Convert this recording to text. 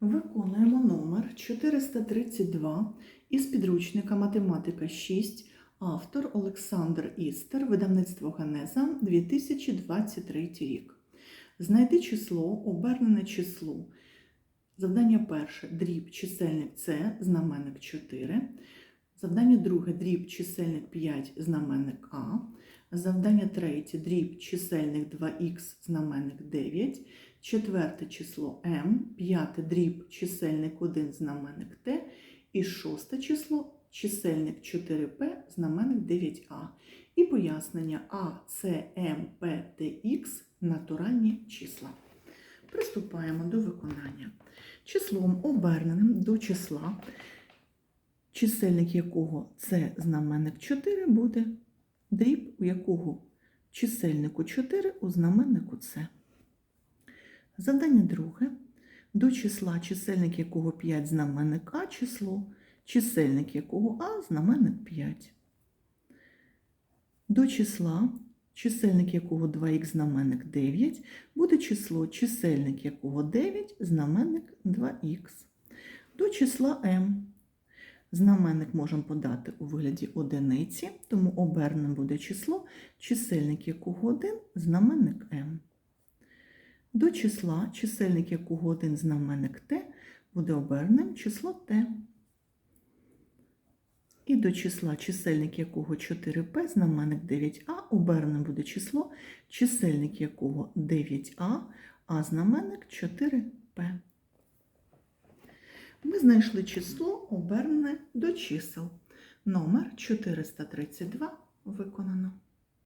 Виконуємо номер 432 із підручника Математика 6, автор Олександр Істер, видавництво Генеза, 2023 рік. Знайти число, обернене числу. Завдання перше дріб чисельник С, знаменник 4. Завдання друге дріб чисельник 5, знаменник А. Завдання третє дріб чисельник 2х, знаменник 9. Четверте число М, п'яте дріб чисельник 1, знаменник Т. І шосте число чисельник 4П, знаменник 9А. І пояснення А, С, М, П, Т, Х натуральні числа. Приступаємо до виконання. Числом оберненим до числа, чисельник якого це знаменник 4 буде дріб, у якого чисельнику 4 у знаменнику С. Завдання друге. До числа, чисельник якого 5 знаменник А число, чисельник якого А знаменник 5. До числа, чисельник якого 2х знаменник 9, буде число, чисельник якого 9 знаменник 2х. До числа m. Знаменник можемо подати у вигляді одиниці, тому оберненим буде число, чисельник якого 1 знаменник m. До числа, чисельник якого 1 знаменник t, буде оберненим число t. І до числа, чисельник якого 4p, знаменник 9а, оберненим буде число, чисельник якого 9а, а знаменник 4p. Ми знайшли число, обернене до чисел. Номер 432 виконано.